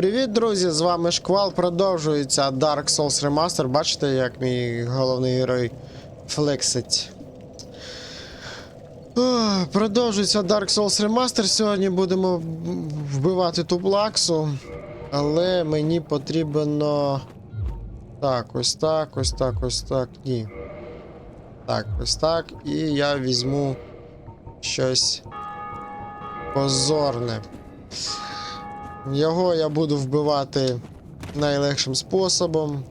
Привіт, друзі! З вами Шквал. Продовжується Dark Souls Remaster. Бачите, як мій головний герой флексить. Продовжується Dark Souls Remaster. Сьогодні будемо вбивати ту плаксу. Але мені потрібно. Так, ось так, ось так, ось так. Ні. Так, ось так. І я візьму щось позорне. Його я буду вбивати найлегшим способом.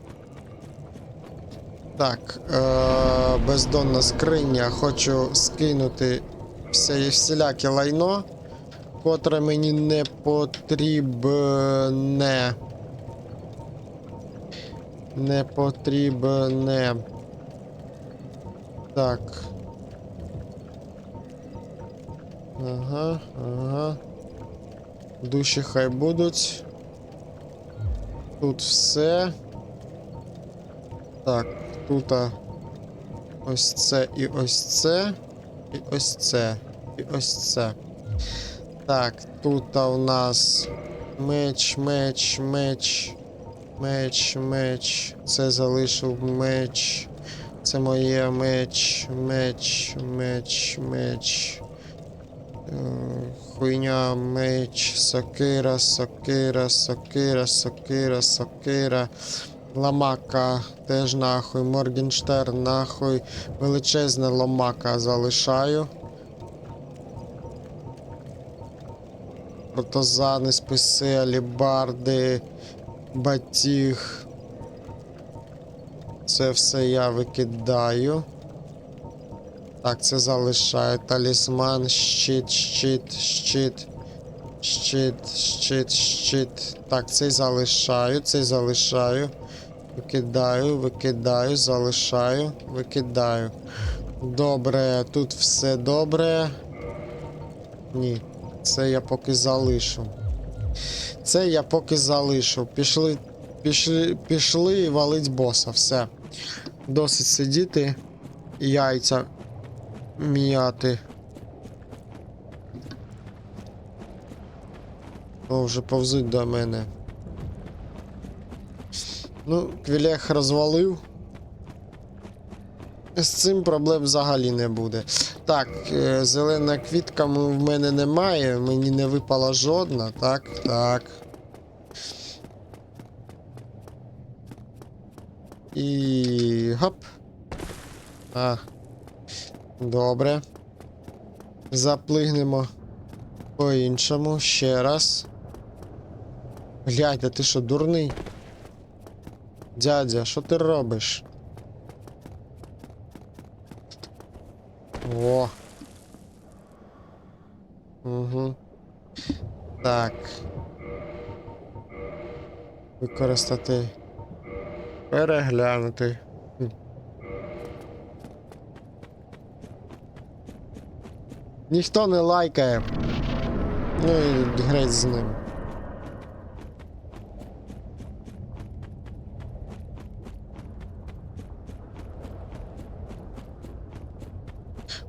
Так, е- бездонна скриня. Хочу скинути все, всіляке лайно, котре мені не потрібне. Не потрібне. Так. Ага, ага. Душі хай будуть. Тут все. Так, тут ось це і ось це. І ось це. І ось це. Так, тут у нас меч, меч, меч. Меч, меч. Це залишив меч. Це моє меч, меч, меч, меч. Хуйня, меч, сокира, сокира, сокира, сокира, сокира. Ламака теж нахуй. Моргенштерн нахуй. Величезна ламака залишаю. Протозани, списи, алібарди, батіг. Це все я викидаю. Так, це залишаю. Талісман, щит, щит, щит. Щит, щит, щит. Так, цей залишаю, цей залишаю. Викидаю, викидаю, залишаю, викидаю. Добре, тут все добре. Ні, це я поки залишу. Це я поки залишу. Пішли, пішли, пішли валить боса. Все. Досить сидіти. Яйця м'яти. О, вже повзуть до мене. Ну, квілех розвалив. З цим проблем взагалі не буде. Так, е, зелена квітка в мене немає, мені не випала жодна, так, так. І. гоп. А. Добре. Заплигнемо по-іншому ще раз. Глядь, а ти що, дурний? Дядя, що ти робиш? О. Угу. Так. Використати. Переглянути. Хм. Ніхто не лайкає. Ну і греть з ним.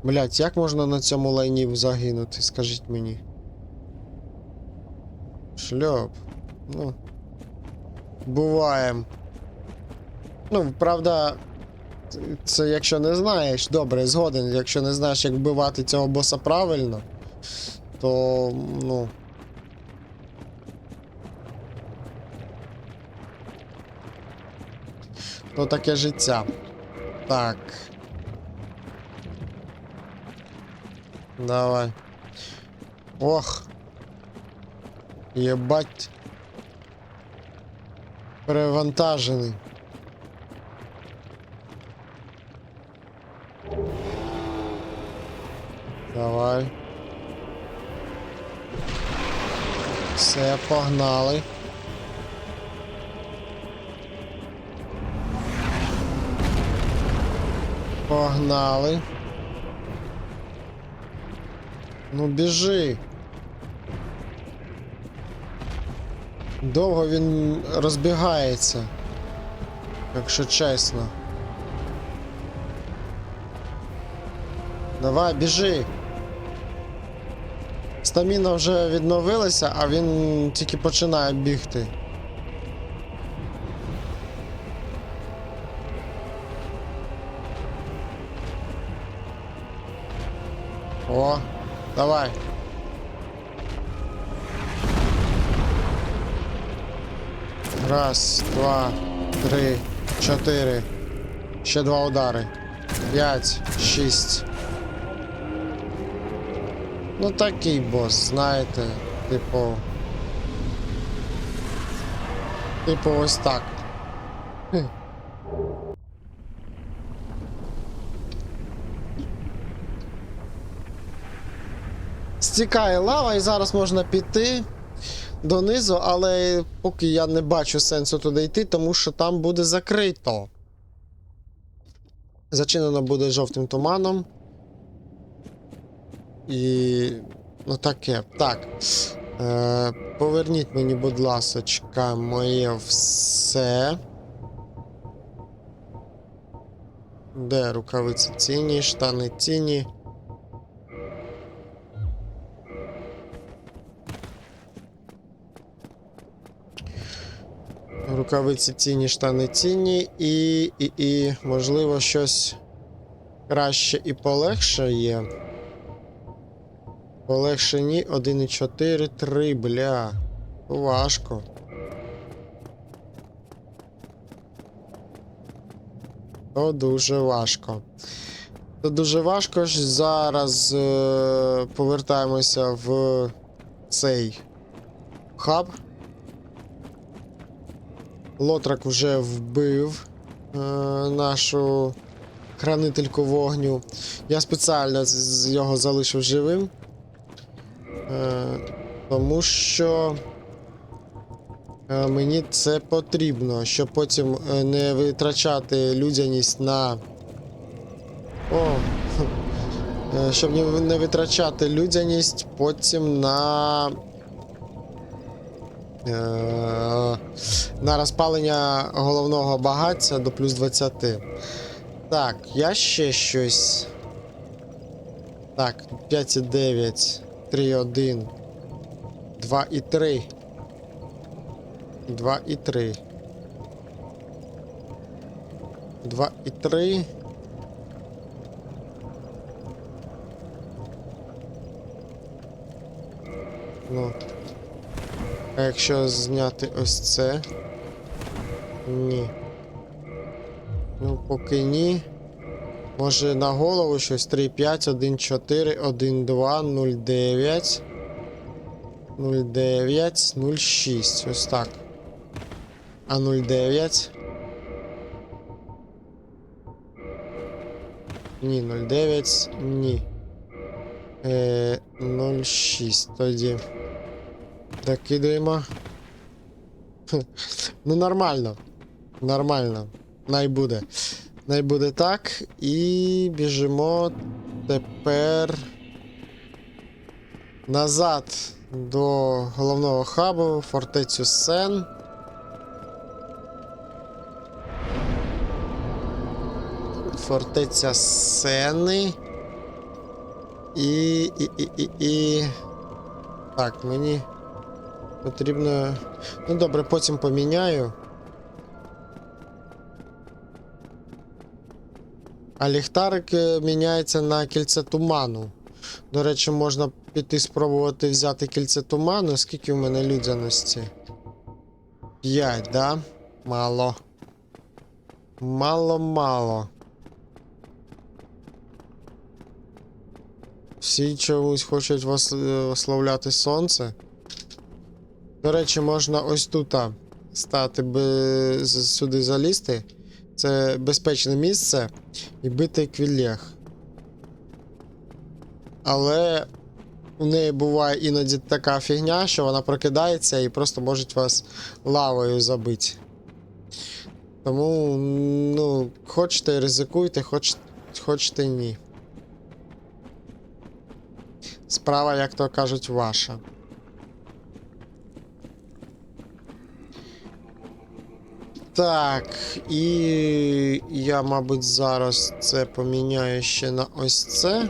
Блять, як можна на цьому лайні загинути, скажіть мені. Шльоп. Ну. Буваєм. Ну, правда, це якщо не знаєш, добре, згоден, якщо не знаєш, як вбивати цього боса правильно, то ну. То таке життя. Так. Давай. Ох. Єбать. Перевантажений. Давай. Все, погнали. Погнали. Ну біжи. Довго він розбігається. Якщо чесно. Давай, біжи. Стаміна вже відновилася, а він тільки починає бігти. О, давай. Раз, два, три, чотири. Ще два удари. П'ять, шість. Ну такий бос, знаєте, типу. Типу ось так. Стікає лава, і зараз можна піти донизу, але поки я не бачу сенсу туди йти, тому що там буде закрито. Зачинено буде жовтим туманом. І. Ну таке. Так. Е, поверніть мені, будь ласочка, моє все. Де рукавиці ціні, штани ціні. Рукавиці ціні, штани ціні, і, і, і, можливо, щось краще і полегше є. Полегшені 1,4, 3, бля. Важко. То дуже важко. То дуже важко. ж Зараз е, повертаємося в цей хаб. Лотрак вже вбив е, нашу хранительку вогню. Я спеціально його залишив живим. Е, тому що е, мені це потрібно, щоб потім е, не витрачати людяність на. О! Е, Щоб не, витрачати людяність потім на. На розпалення головного багаття до плюс 20. Так, я ще щось. Так, 5,9, 3,1, 2,3. 2,3. 2,3. Ну. А якщо зняти ось це? Ні. Ну, поки ні. Може на голову щось 3, 5, 1, 4, 1, 2, 0, 9. 0, 9, 0, 6. Ось так. А 0, 9. Ні, 0, 9, ні. Е, 0, 6 тоді. Докидаємо. Ну, нормально. Нормально. Най буде. Най буде так. І біжимо тепер назад до головного хабу, фортецю Сен. Фортеця Сени. І. і. і. і. і. Так, мені. Потрібно. Ну добре, потім поміняю. А ліхтарик е, міняється на кільце туману. До речі, можна піти спробувати взяти кільце туману. Скільки в мене людяності? 5, да? Мало. Мало-мало. Всі чомусь хочуть вас ославляти сонце. До речі, можна ось тут стати без... сюди залізти. Це безпечне місце і бити квіллег. Але у неї буває іноді така фігня, що вона прокидається і просто може вас лавою забити. Тому, ну, хочете ризикуйте, хоч... хочете ні. Справа, як то кажуть, ваша. Так, і я, мабуть, зараз це поміняю ще на ось це.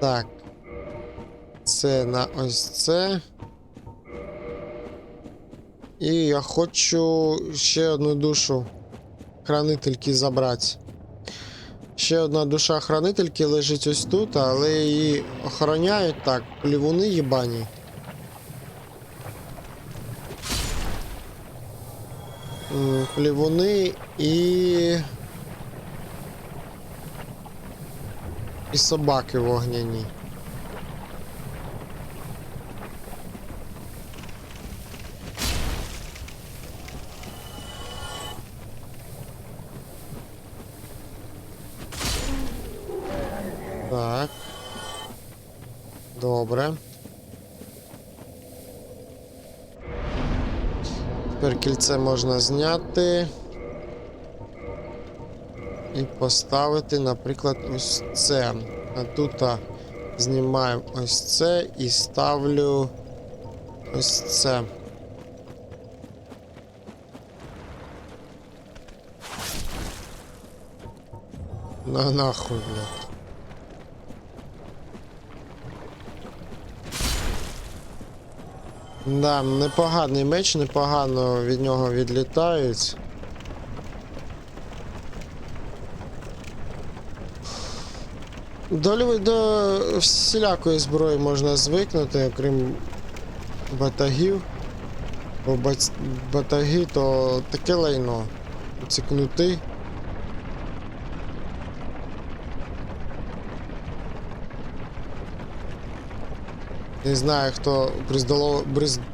Так. це на ось це. І я хочу ще одну душу хранительки забрати. Ще одна душа хранительки лежить ось тут, але її охороняють так, плівуни їбані. Плівуни і. І собаки вогняні. Тепер кільце можна зняти. І поставити, наприклад, ось це. А тут знімаємо ось це і ставлю ось це. На нахуй, блядь. Да, непоганий меч, непогано від нього відлітають. До, до всілякої зброї можна звикнути, окрім батагів. Бо батаги то таке лайно. Ці кнути. Не знаю, хто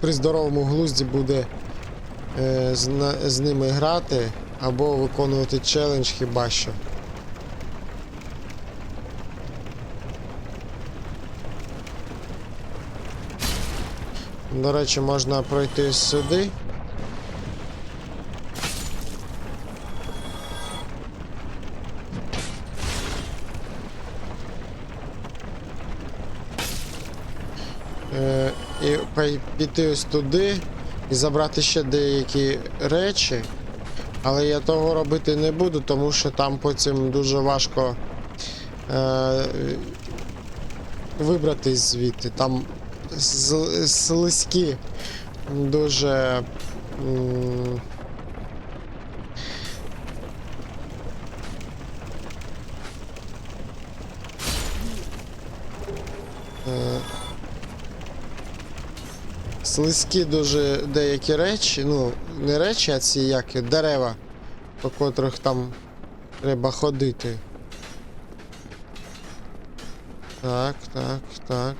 при, здоровому глузді буде е, з ними грати або виконувати челендж хіба що. До речі, можна пройти сюди. Піти ось туди і забрати ще деякі речі. Але я того робити не буду, тому що там потім дуже важко е, вибратись звідти. Там слизькі дуже. е, Слизькі дуже деякі речі, ну, не речі, а ці як дерева, по котрих там треба ходити. Так, так, так.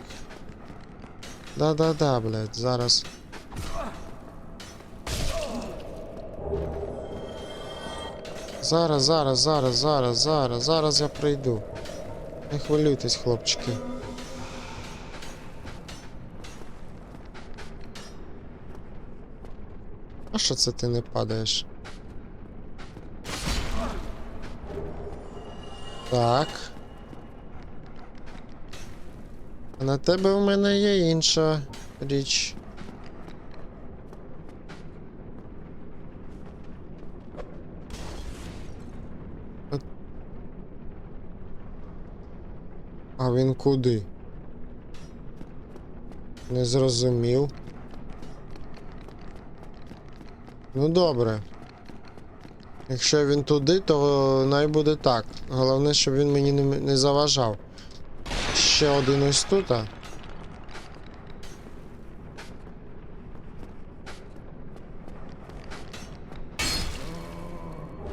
Да-да-да, блядь, зараз. Зараз, зараз, зараз, зараз, зараз, зараз я прийду. Не хвилюйтесь, хлопчики. А що це ти не падаєш? Так. А на тебе у мене є інша річ. А він куди? Не зрозумів. Ну добре. Якщо він туди, то най буде так. Головне, щоб він мені не, не заважав. Ще один ось тут. а.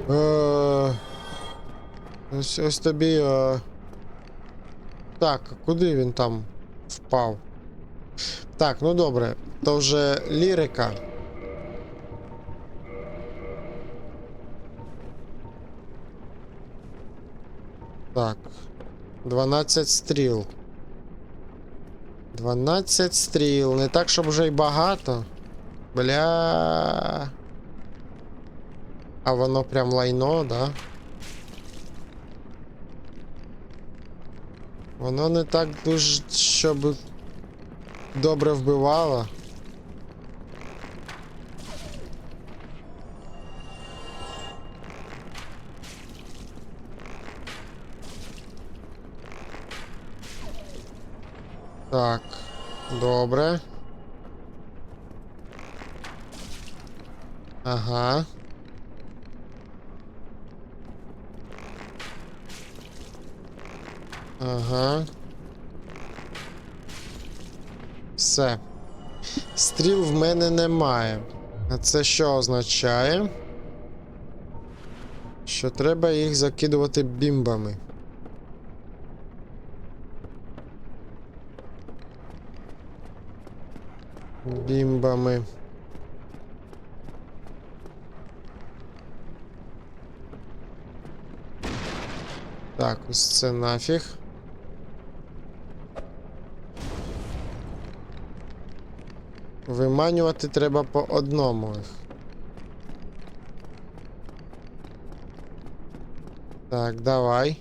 Е, Ось, ось тобі. Е... Так, куди він там впав? Так, ну добре. То вже лірика. Так. 12 стріл. 12 стріл. Не так, щоб вже й багато. Бля. А воно прям лайно, да? Воно не так дуже, щоб добре вбивало. Так. Добре. Ага. Ага. Все. Стріл в мене немає. А це що означає? Що треба їх закидувати бімбами. Бімбами. Так, ось це нафіг. Виманювати треба по одному їх. Так, давай.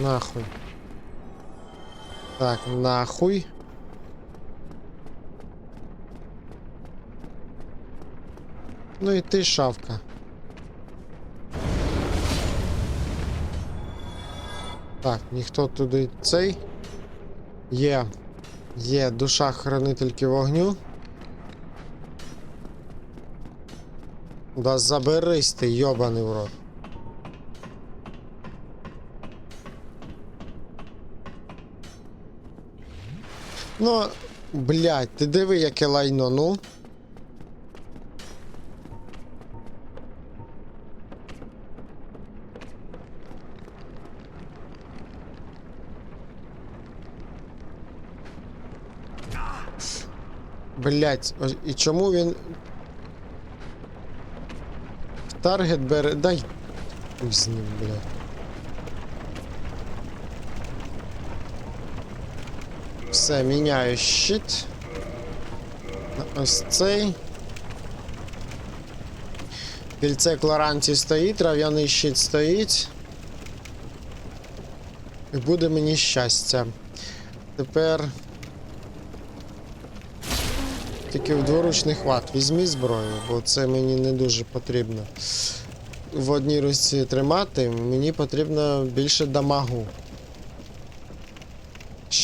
Нахуй. Так, нахуй. Ну і ти шавка. Так, ніхто туди цей. Є. Є душа хранительки вогню. Да заберись ти, йобаний в рот. Ну, блядь, ти диви, яке лайно, ну. Блять, і чому він. Таргет бере. Дай. Хуй з ним, блядь. Все, міняю щит. Ось цей. Кільце Кларанці стоїть, трав'яний щит стоїть. І буде мені щастя. Тепер. Тільки в дворучний хват. Візьмі зброю, бо це мені не дуже потрібно. В одній руці тримати, мені потрібно більше дамагу.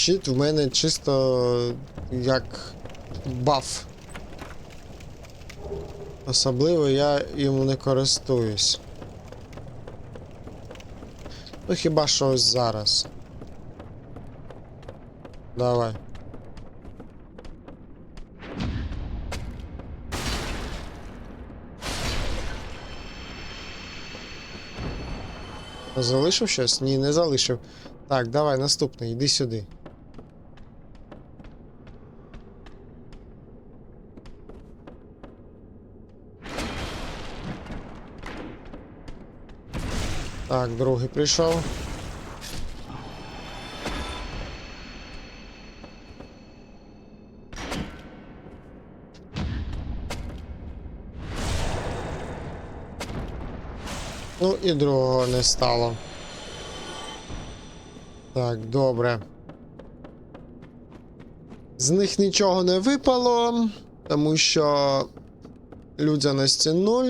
Щит в мене чисто як баф. Особливо я йому не користуюсь. Ну хіба що ось зараз. Давай. Залишив щось? Ні, не залишив. Так, давай, наступний, йди сюди. Так, другий прийшов. Ну і другого не стало. Так, добре. З них нічого не випало, тому що людяності 0.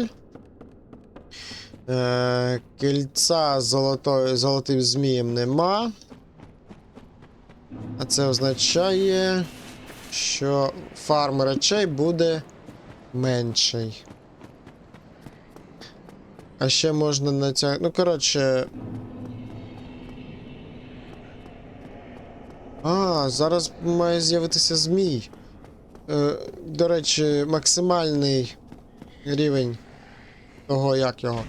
Е, кільця з золотим змієм нема. А це означає, що фарм речей буде менший. А ще можна натягнути. Ну, коротше. А, зараз має з'явитися змій. Е, до речі, максимальний рівень того, як його.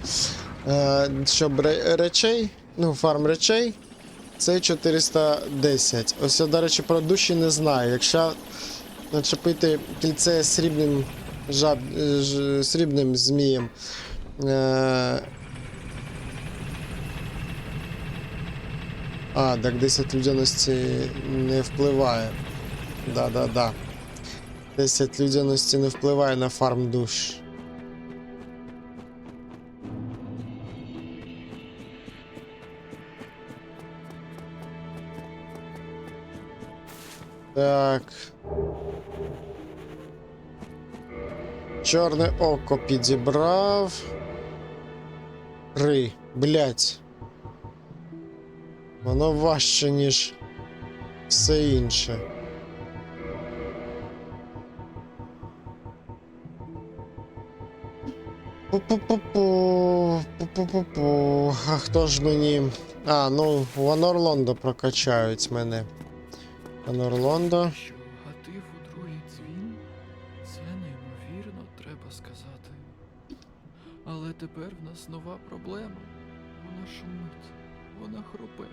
Е, щоб речей, ну, фарм речей, це 410. Ось я, до речі, про душі не знаю. Якщо начепити кільце срібним жаб, е, ж, срібним змієм. Е, А, так 10 людяності не впливає. Да-да-да. 10 людяності не впливає на фарм душ. Так. Чорне око підібрав. Ри, блять. Воно важче, ніж все інше. Пу-пу-пу-пу, пу-пу-пу-пу. А хто ж мені. А, ну, Ван Орлондо прокачають мене. Орлондо. Що гатив у другий дзвін? Це неймовірно, треба сказати. Але тепер в нас нова проблема. Вона шумить, вона хропе,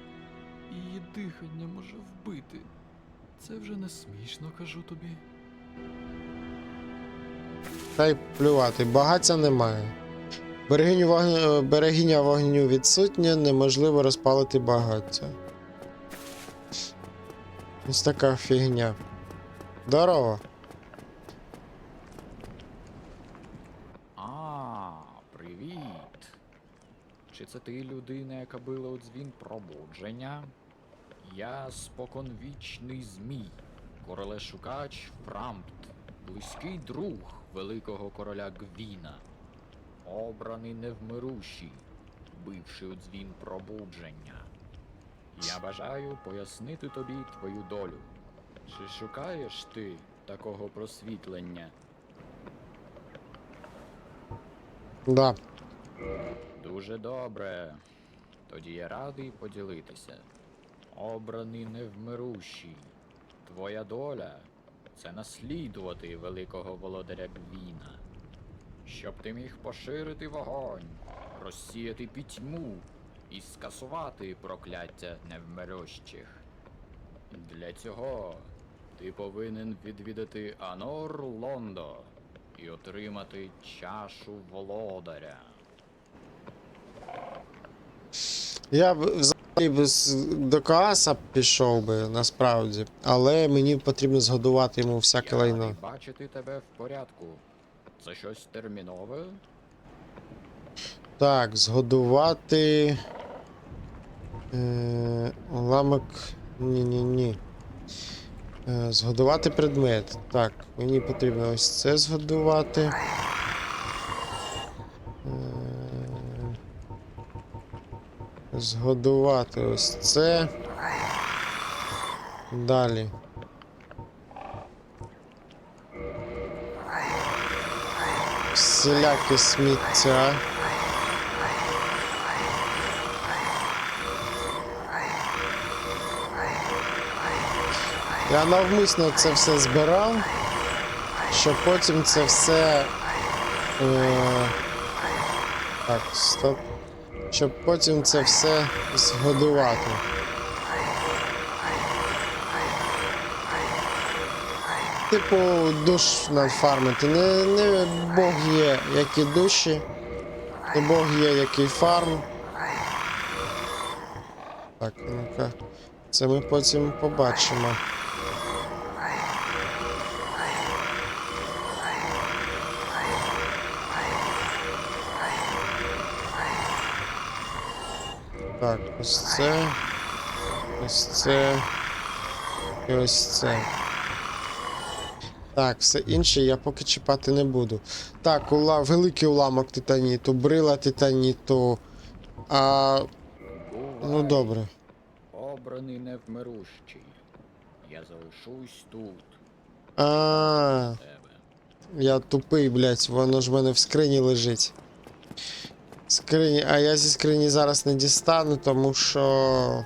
її дихання може вбити. Це вже не смішно, кажу тобі. Та й плювати, багаття немає. Вогню, берегиня вогню відсутня, неможливо розпалити багаття. Ось така фігня. Здорово. А, привіт. Чи це ти людина, яка била у дзвін пробудження? Я споконвічний змій, королешукач Фрампт, близький друг великого короля Гвіна, обраний невмирущий, бивши у дзвін пробудження. Я бажаю пояснити тобі твою долю. Чи шукаєш ти такого просвітлення? Да. Дуже добре. Тоді я радий поділитися. Обраний невмирущий. Твоя доля це наслідувати великого володаря Гвіна. Щоб ти міг поширити вогонь, розсіяти пітьму і скасувати прокляття невмирущих. Для цього ти повинен відвідати Анор Лондо і отримати чашу володаря. Я б взагалі б з- до Кааса пішов би, насправді. Але мені потрібно згодувати йому всяке Я лайно. бачити тебе в порядку. Це щось термінове? Так, згодувати. Е, уламок. Ні-ні-ні. Е, згодувати предмет. Так, мені потрібно ось це згодувати. Е, згодувати ось це. Далі. Всіляке сміття. Я навмисно це все збирав, щоб потім це все. Е... Так, стоп. Щоб потім це все згодувати. Типу, душ надфармити. Не, не Бог є, які душі, не Бог є, який фарм. Так, ну-ка. Це ми потім побачимо. Так, ось це. Ось це. І ось це. Так, все інше я поки чіпати не буду. Так, ула... великий уламок титаніту, брила титаніту. А. Ну добре. Обраний невмирущий. Я залишусь тут, А, я тупий, блядь, воно ж в мене в скрині лежить. Скрині, а я зі скрині зараз не дістану, тому що.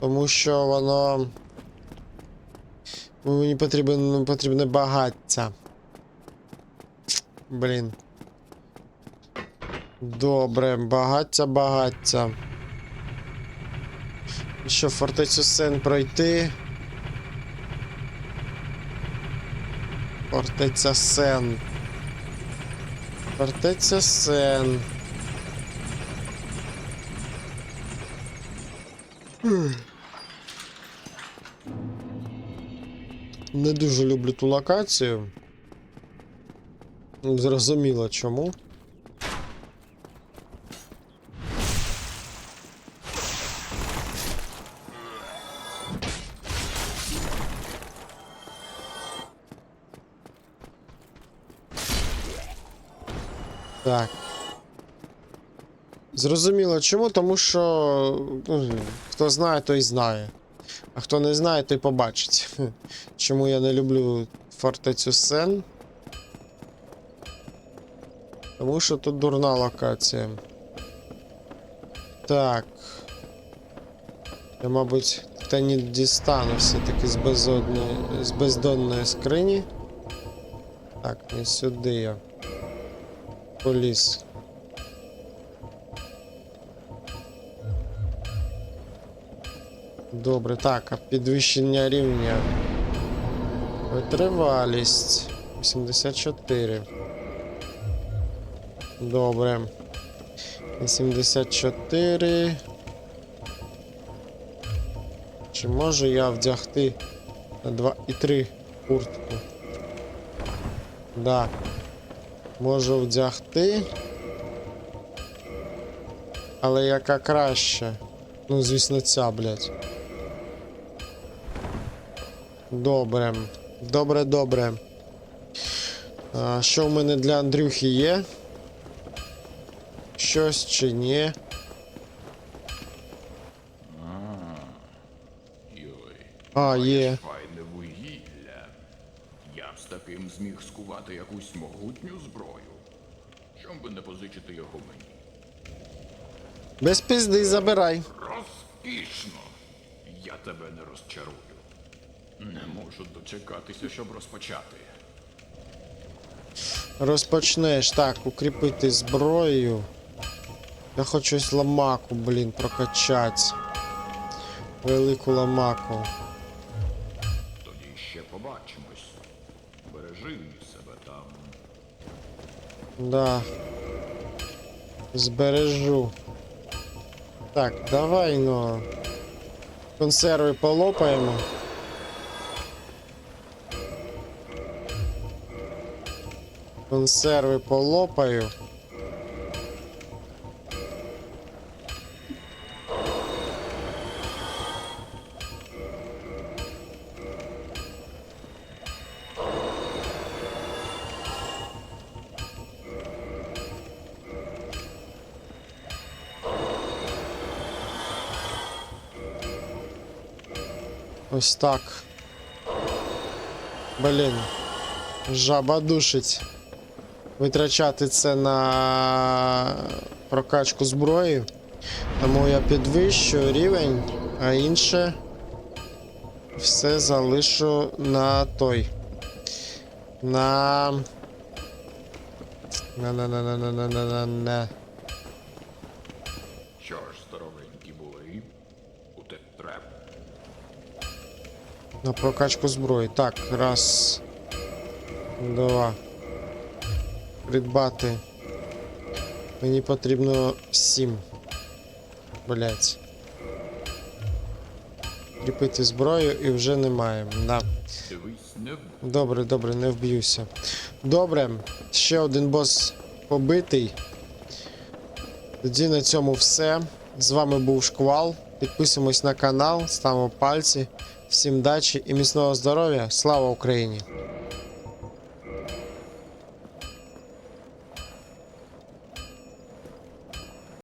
Тому що воно. Мені потрібен, потрібне багаття. Блін. Добре, багаття, багаття. Що, фортецю Сен пройти. Фортеця Сен. Фортеця Сен. Не дуже люблю ту локацію. Зрозуміло чому. Зрозуміло чому, тому що ну, хто знає, той знає. А хто не знає, той побачить. Чому я не люблю фортецю Сен? Тому що тут дурна локація. Так. Я, мабуть, та не дістану все-таки з безодної, з бездонної скрині. Так, не сюди я. Поліз. Добре, так, підвищення рівня. Витривалість. 84. Добре. 84. Чи можу я вдягти на 2 і 3 куртку? Да. Можу вдягти. Але яка краще? Ну, звісно, ця, блядь. Добре. Добре, добре. А, що в мене для Андрюхи є? Щось чи ні? А, є. Файне вугілля. Я б з таким зміг скувати якусь могутню зброю. Чом би не позичити його мені? Без пізди забирай. Розкішно! Я тебе не розчарую. Не можу дочекатися, щоб розпочати. Розпочнеш. Так, укріпити зброю. Я хочу ось ламаку, блін, прокачати. Велику ламаку. Тоді ще побачимось. Бережи себе там. Да. Збережу. Так, давай, ну. Консерви полопаємо. Консерви полопаю. Ось так. Блін. Жаба душить. Витрачати це на прокачку зброї. Тому я підвищую рівень, а інше все залишу на той. На. На на на на на на на на на. Що ж, здоровенькі були? У те. На прокачку зброї. Так, раз. Два. Придбати. Мені потрібно сім. Блять. Кріпити зброю і вже немає. Да. Добре, добре, не вб'юся. Добре, ще один бос побитий. Тоді на цьому все. З вами був Шквал. Підписуємось на канал, ставимо пальці. Всім дачі і міцного здоров'я. Слава Україні!